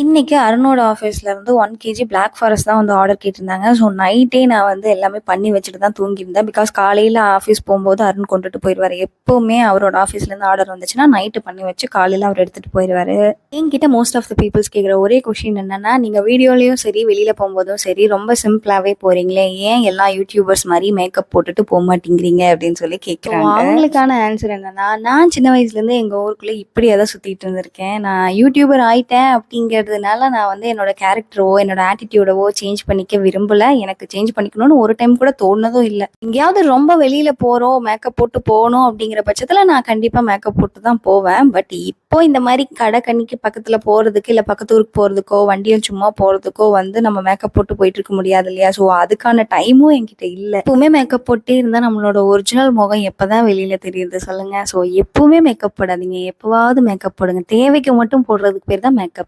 இன்னைக்கு அருணோட ஆஃபீஸ்ல இருந்து ஒன் கேஜி பிளாக் ஃபாரஸ்ட் தான் வந்து ஆர்டர் கேட்டிருந்தாங்க. ஸோ நைட்டே நான் வந்து எல்லாமே பண்ணி வச்சுட்டு தான் தூங்கியிருந்தேன். பிகாஸ் காலையில் ஆஃபீஸ் போகும்போது அருண் கொண்டுட்டு போயிடுவார் எப்போவுமே அவரோட ஆஃபீஸ்லேருந்து ஆர்டர் வந்துச்சுன்னா நைட்டு பண்ணி வச்சு காலையில் அவர் எடுத்துகிட்டு போயிடுவார் என்கிட்ட மோஸ்ட் ஆஃப் த பீப்புள்ஸ் கேட்குற ஒரே கொஷின் என்னன்னா நீங்கள் வீடியோலையும் சரி வெளியில் போகும்போதும் சரி ரொம்ப சிம்பிளாகவே போகிறீங்களே ஏன் எல்லா யூடியூபர்ஸ் மாதிரி மேக்கப் போட்டுட்டு போக மாட்டேங்கிறீங்க? அப்படின்னு சொல்லி கேட்குறாங்க அவங்களுக்கான ஆன்சர் என்னன்னா நான் சின்ன வயசுலேருந்து எங்கள் ஊருக்குள்ளே இப்படியே தான் சுற்றிட்டு இருந்திருக்கேன். நான் யூடியூபர் ஆயிட்டேன் அப்படிங்கிறதுனால நான் வந்து என்னோட கேரக்டரோ என்னோட ஆட்டிடியூடவோ சேஞ்ச் பண்ணிக்க விரும்பல. எனக்கு சேஞ்ச் பண்ணிக்கணும்னு ஒரு டைம் கூட தோணுனதும் இல்லை. எங்கேயாவது ரொம்ப வெளியில போறோம் மேக்கப் போட்டு போகணும் அப்படிங்கிற பட்சத்தில் நான் கண்டிப்பாக மேக்கப் போட்டு தான் போவேன். பட் இப்போ இந்த மாதிரி கடை கண்ணிக்கு பக்கத்தில் போறதுக்கு இல்லை பக்கத்து ஊருக்கு போறதுக்கோ வண்டியில் சும்மா போறதுக்கோ வந்து நம்ம மேக்கப் போட்டு போயிட்டு இருக்க முடியாது இல்லையா? ஸோ அதுக்கான டைமும் என்கிட்ட இல்லை. எப்பவுமே மேக்கப் போட்டே இருந்தா நம்மளோட ஒரிஜினல் முகம் எப்பதான் வெளியில தெரியுது சொல்லுங்க. ஸோ எப்பவுமே மேக்கப் போடாதீங்க. எப்பவாவது மேக்கப் போடுங்க. தேவைக்கு மட்டும் போடுறதுக்கு பேர் தான் மேக்கப்